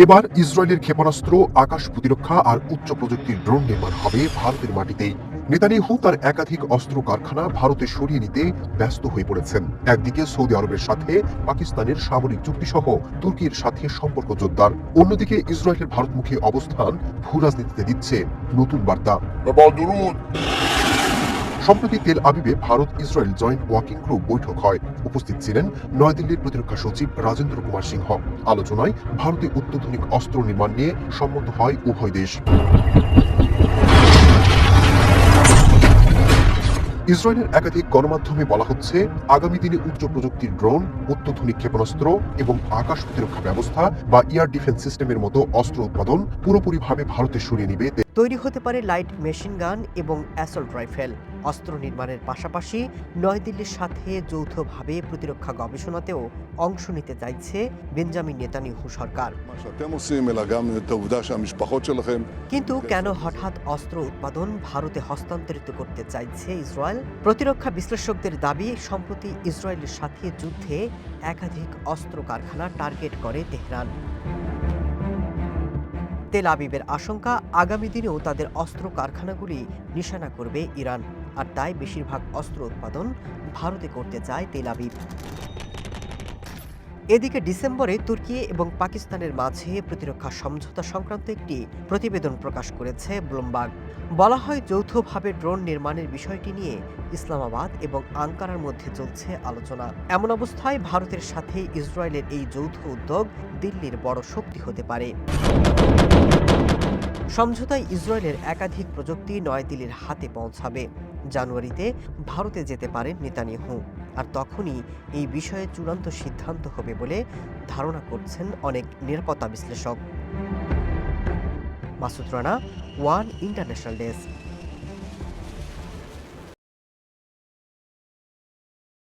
এবার ইসরায়েলের ক্ষেপণাস্ত্র, আকাশ প্রতিরক্ষা আর উচ্চ প্রযুক্তির ড্রোন নির্মাণ হবে ভারতের মাটিতে নেতানিহু তার একাধিক অস্ত্র কারখানা ভারতে সরিয়ে নিতে ব্যস্ত হয়ে পড়েছেন। একদিকে সৌদি আরবের সাথে পাকিস্তানের সামরিক চুক্তি সহ তুর্কির সাথে সম্পর্ক জোরদার। অন্যদিকে ইসরায়েলের ভারতমুখী অবস্থান ভূরাজনীতিতে দিচ্ছে নতুন বার্তা। সম্প্রতি তেল আবিবে Bharat Israel joint working group বৈঠক হয়। উপস্থিত ছিলেন নয়াদিল্লির প্রতিরক্ষা সচিব রাজেন্দ্র কুমার সিংহ। আলোচনায় ভারতে অত্যাধুনিক অস্ত্র নির্মাণ নিয়ে সম্মত হয় উভয় দেশ। ইসরায়েলের একাধিক গণমাধ্যমে বলা হচ্ছে, আগামী দিনে উচ্চ প্রযুক্তির ড্রোন, অত্যাধুনিক ক্ষেপণাস্ত্র এবং আকাশ প্রতিরক্ষা ব্যবস্থা বা এয়ার ডিফেন্স সিস্টেমের মতো অস্ত্র উৎপাদন পুরোপুরিভাবে ভারতে সরিয়ে নিবে তৈরি হতে পারে লাইট মেশিন গান এবং অ্যাসল্ট রাইফেল। অস্ত্র নির্মাণের পাশাপাশি নয়াদিল্লির সাথে যৌথভাবে প্রতিরক্ষা গবেষণাতেও অংশ নিতে চাইছে বেঞ্জামিন নেতানিহু সরকার। কিন্তু কেন হঠাৎ অস্ত্র উৎপাদন ভারতে হস্তান্তরিত করতে চাইছে ইসরায়েল? প্রতিরক্ষা বিশ্লেষকদের দাবি সম্প্রতি ইসরায়েলের সাথে যুদ্ধে একাধিক অস্ত্র কারখানা টার্গেট করে তেহরান। তেল আবিবের আশঙ্কা, আগামী দিনেও তাদের অস্ত্র কারখানাগুলি নিশানা করবে ইরান। আর তাই বেশিরভাগ অস্ত্র উৎপাদন ভারতে করতে চায় তেল আবিব। এদিকে ডিসেম্বরে তুর্কি এবং পাকিস্তানের মাঝে প্রতিরক্ষা সমঝোতা সংক্রান্ত একটি প্রতিবেদন প্রকাশ করেছে ব্লুমবার্গ। বলা হয়, যৌথভাবে ড্রোন নির্মাণের বিষয়টি নিয়ে ইসলামাবাদ এবং আঙ্কারার মধ্যে চলছে আলোচনা। এমন অবস্থায় ভারতের সাথে ইসরায়েলের এই যৌথ উদ্যোগ দিল্লির বড় শক্তি হতে পারে। সমঝোতায় ইসরায়েলের একাধিক প্রযুক্তি নয়াদিল্লির হাতে পৌঁছাবে। জানুয়ারিতে ভারতে যেতে পারেন নেতানিয়াহু। আর তখনই এই বিষয়ে চূড়ান্ত সিদ্ধান্ত হবে বলে ধারণা করছেন অনেক নিরাপত্তা বিশ্লেষক। Masud Rana, one international desk.